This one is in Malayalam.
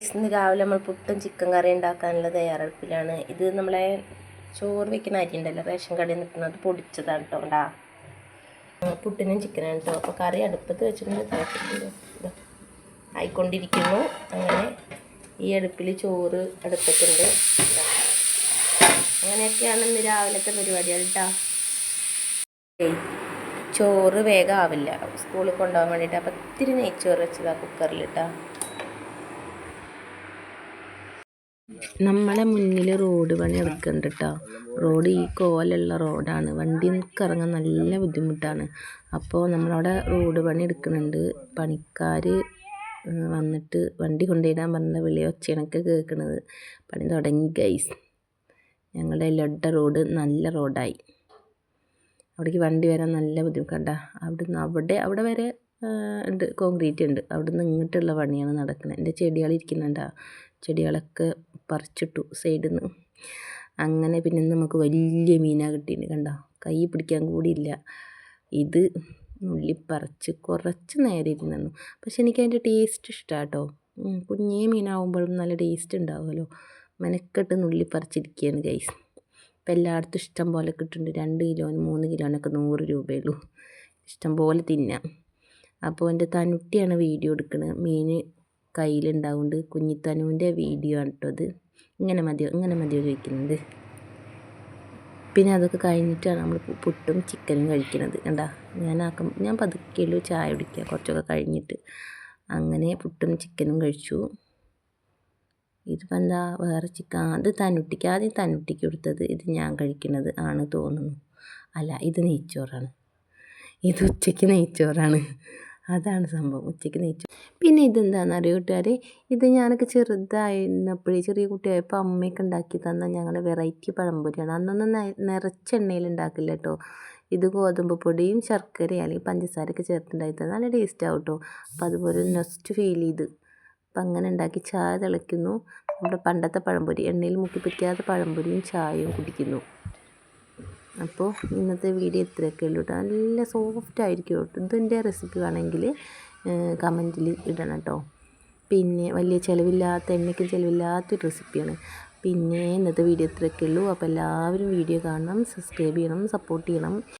ഇന്ന് രാവിലെ നമ്മൾ പുട്ടും ചിക്കൻ കറി ഉണ്ടാക്കാനുള്ള തയ്യാറെടുപ്പിലാണ്. ഇത് നമ്മളെ ചോറ് വെക്കുന്ന അരി ഉണ്ടല്ലോ റേഷൻ കടയിൽ നിൽക്കുന്നത് പൊടിച്ചതാണ് കേട്ടോ ഉണ്ടാ പുട്ടിനും ചിക്കനാണ് കേട്ടോ അപ്പോൾ കറി അടുപ്പത്ത് വെച്ചിട്ടുണ്ട്. ആയിക്കൊണ്ടിരിക്കുന്നു. അങ്ങനെ ഈ അടുപ്പിൽ ചോറ് അടുപ്പത്തുണ്ട്. അങ്ങനെയൊക്കെയാണ് ഇന്ന് രാവിലത്തെ പരിപാടികൾ കേട്ടോ ചോറ് വേഗം ആവില്ല. സ്കൂളിൽ കൊണ്ടുപോകാൻ വേണ്ടിയിട്ട് അപ്പം ഇത്തിരി നെയ്ച്ചോറ് വെച്ചതാണ് കുക്കറിൽ കേട്ടോ നമ്മളെ മുന്നിൽ റോഡ് പണി എടുക്കുന്നുണ്ട് കേട്ടോ റോഡ് ഈ കോലുള്ള റോഡാണ്. വണ്ടി ഇറങ്ങാൻ നല്ല ബുദ്ധിമുട്ടാണ്. അപ്പോൾ നമ്മളവിടെ റോഡ് പണി എടുക്കുന്നുണ്ട്. പണിക്കാർ വന്നിട്ട് വണ്ടി കൊണ്ടുപോയിടാൻ പറഞ്ഞ വിളി ഒച്ചയണക്ക് കേൾക്കുന്നത് പണി തുടങ്ങി ഗൈസ്. ഞങ്ങളുടെ ലൊഡ റോഡ് നല്ല റോഡായി. അവിടേക്ക് വണ്ടി വരാൻ നല്ല ബുദ്ധിമുട്ടാ അവിടുന്ന് അവിടെ അവിടെ വരെ ഉണ്ട് കോൺക്രീറ്റ് ഉണ്ട്. അവിടുന്ന് ഇങ്ങോട്ടുള്ള പണിയാണ് നടക്കുന്നത് എന്റെ ചെടികൾ ഇരിക്കുന്നുണ്ടാ ചെടികളൊക്കെ പറിച്ചിട്ടു സൈഡിൽ നിന്ന് അങ്ങനെ പിന്നെ നമുക്ക് വലിയ മീനാണ് കിട്ടിയത് കണ്ടോ? കൈ പിടിക്കാൻ കൂടിയില്ല ഇത് നുള്ളി പറിച്ച് കുറച്ച് നേരം ഇരുന്നു പക്ഷെ എനിക്ക് അതിന്റെ ടേസ്റ്റ് ഇഷ്ടമാണ് കേട്ടോ കുഞ്ഞേ മീനാവുമ്പോഴും നല്ല ടേസ്റ്റ് ഉണ്ടാവുമല്ലോ. മെനക്കെട്ട് നുള്ളി പറിച്ചിരിക്കുകയാണ് ഗൈസ് ഇപ്പം എല്ലായിടത്തും ഇഷ്ടം പോലെ കിട്ടുന്നുണ്ട്. രണ്ട് കിലോന് മൂന്ന് കിലോനൊക്കെ നൂറ് രൂപയുള്ളൂ. ഇഷ്ടം പോലെ തിന്നാം. അപ്പോൾ എന്റെ തനുട്ടിയാണ് വീഡിയോ എടുക്കുന്നത് മീൻ കയ്യിലുണ്ടാവുകൊണ്ട് കുഞ്ഞിത്തനുവിന്റെ വീഡിയോ ആണ് കേട്ടോ ഇത്. ഇങ്ങനെ മതിയോ ഇങ്ങനെ മതിയോ ചോദിക്കുന്നത് പിന്നെ അതൊക്കെ കഴിഞ്ഞിട്ടാണ് നമ്മൾ പുട്ടും ചിക്കനും കഴിക്കുന്നത് കണ്ടാ ഞാൻ ആക്കം ഞാൻ പതുക്കെയുള്ളൂ ചായ കുടിക്കുക. കുറച്ചൊക്കെ കഴിഞ്ഞിട്ട് അങ്ങനെ പുട്ടും ചിക്കനും കഴിച്ചു. ഇതിപ്പോൾ എന്താ വേറെ ചിക്കൻ അത് തന്നുട്ടിക്ക് ആദ്യം തന്നുട്ടിക്ക് കൊടുത്തത് ഇത് ഞാൻ കഴിക്കുന്നത് ആണ് തോന്നുന്നു. അല്ല ഇത് നെയ്ച്ചോറാണ്. ഇത് ഉച്ചയ്ക്ക് നെയ്ച്ചോറാണ്. അതാണ് സംഭവം ഉച്ചയ്ക്ക് നെയ്ച്ചു പിന്നെ ഇതെന്താണെന്ന് അറിയോ കൂട്ടുകാരെ? ഇത് ഞാനൊക്കെ ചെറുതായിരുന്നപ്പോഴേ ചെറിയ കുട്ടിയായപ്പോൾ അമ്മയൊക്കെ ഉണ്ടാക്കി തന്ന ഞങ്ങളുടെ വെറൈറ്റി പഴംപൊരിയാണ്. അന്നൊന്നും നിറച്ച എണ്ണയിൽ ഉണ്ടാക്കില്ല കേട്ടോ ഇത് ഗോതമ്പ് പൊടിയും ശർക്കരയും അല്ലെങ്കിൽ പഞ്ചസാരയൊക്കെ ചേർത്തുണ്ടാക്കി നല്ല ടേസ്റ്റ് ആവും കേട്ടോ അപ്പോൾ അതുപോലെ നെസ്റ്റ് ഫീൽ ചെയ്ത് അപ്പം അങ്ങനെ ഉണ്ടാക്കി ചായ തിളയ്ക്കുന്നു. നമ്മുടെ പണ്ടത്തെ പഴംപൊരി എണ്ണയിൽ മുക്കി പഴംപൊരിയും ചായയും കുടിക്കുന്നു. അപ്പോൾ ഇന്നത്തെ വീഡിയോ ഇത്രയൊക്കെ ഉള്ളൂ കേട്ടോ. നല്ല സോഫ്റ്റ് ആയിരിക്കും കേട്ടോ. ഇതിന്റെ റെസിപ്പി വേണമെങ്കിൽ കമന്റിൽ ഇടണം കേട്ടോ. പിന്നെ വലിയ ചിലവില്ലാത്ത എണ്ണയ്ക്ക് ചിലവില്ലാത്തൊരു റെസിപ്പിയാണ് പിന്നെ ഇന്നത്തെ വീഡിയോ ഇത്രയൊക്കെ ഉള്ളൂ. അപ്പോൾ എല്ലാവരും വീഡിയോ കാണണം സബ്സ്ക്രൈബ് ചെയ്യണം സപ്പോർട്ട് ചെയ്യണം.